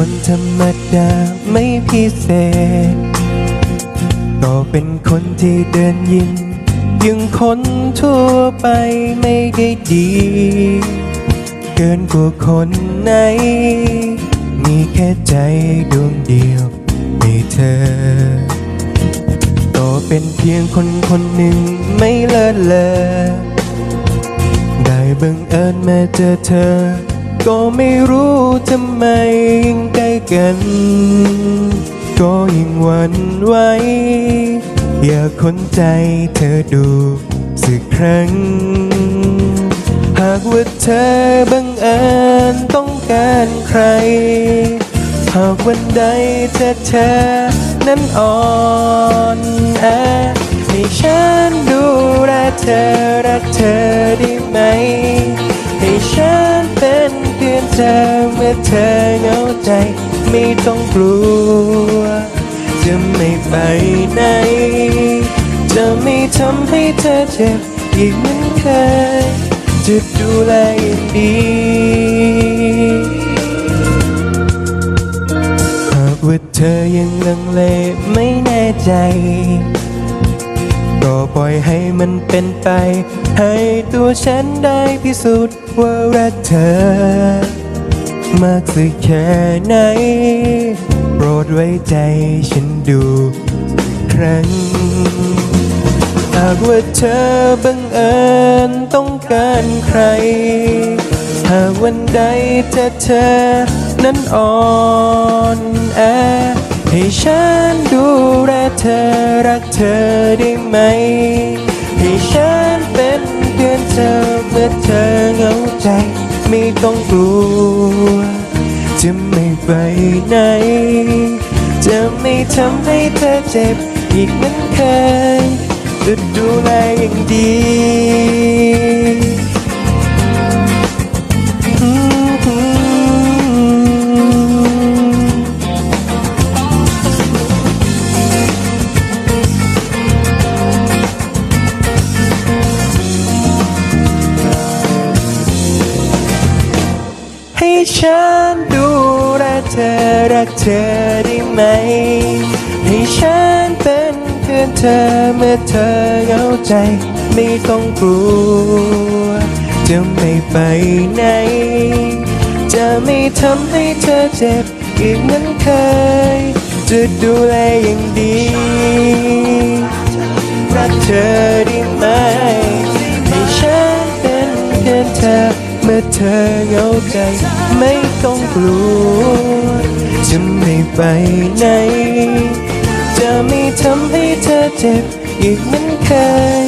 คนธรรมดาไม่พิเศษ ก็เป็นคนที่เดินยินยังคนทั่วไปไม่ได้ดี เกินกว่าคนไหน มีแค่ใจดวงเดียวในเธอ ก็เป็นเพียงคนคนหนึ่งไม่เลิศเลอได้บังเอิญมาเจอเธอ ก็ไม่รู้ทำไมยิ่งใกล้กัน ก็ยิ่งหวั่นไหวอยากคนใจเธอดูสักครั้ง หากว่าเธอบังเอิญต้องการใคร หากวันใดเธอเธอนั้นอ่อนแอให้ฉันดูแลเธอรักเธอด้ เธอเมื่อเธอเหงาใจ ไม่ต้องกลัว จะไม่ไปไหน จะไม่ทำให้เธอเจ็บอีกเหมือนเคยจะดูแลอย่างดีหากว่าเธอยังลังเลไม่แน่ใจ ก็ปล่อยให้มันเป็นไป ให้ตัวฉันได้พิสูจน์ว่ารักเธอ มากสักแค่ไหน โปรดไว้ใจฉันดูครั้ง หากว่าเธอบังเอิญต้องการใคร หากวันใดเธอเธอนั้นอ่อนแอให้ฉันดูแลเธอรักเธอได้ไหม ให้ฉันเป็นเพื่อนเธอเมื่อเธอเหงาใจ ไม่ต้องกลัว จะไม่ไปไหน จะไม่ทำให้เธอเจ็บอีกเหมือนเคยจะดูแลอย่างดี ฉันดูแลเธอรักเธอได้ไหม ให้ฉันเป็นเพื่อนเธอเมื่อเธอเหงาใจ ไม่ต้องกลัว จะไม่ไปไหน จะไม่ทำให้เธอเจ็บอีกเหมือนเคย จะดูแลอย่างดี รักเธอได้ไหม อเธอเหงาใจไม่ต้องกลัว จะไม่ไปไหน จะไม่ทำให้เธอเจ็บอีกเหมือนเคย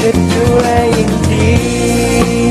จะดูแลอย่างดี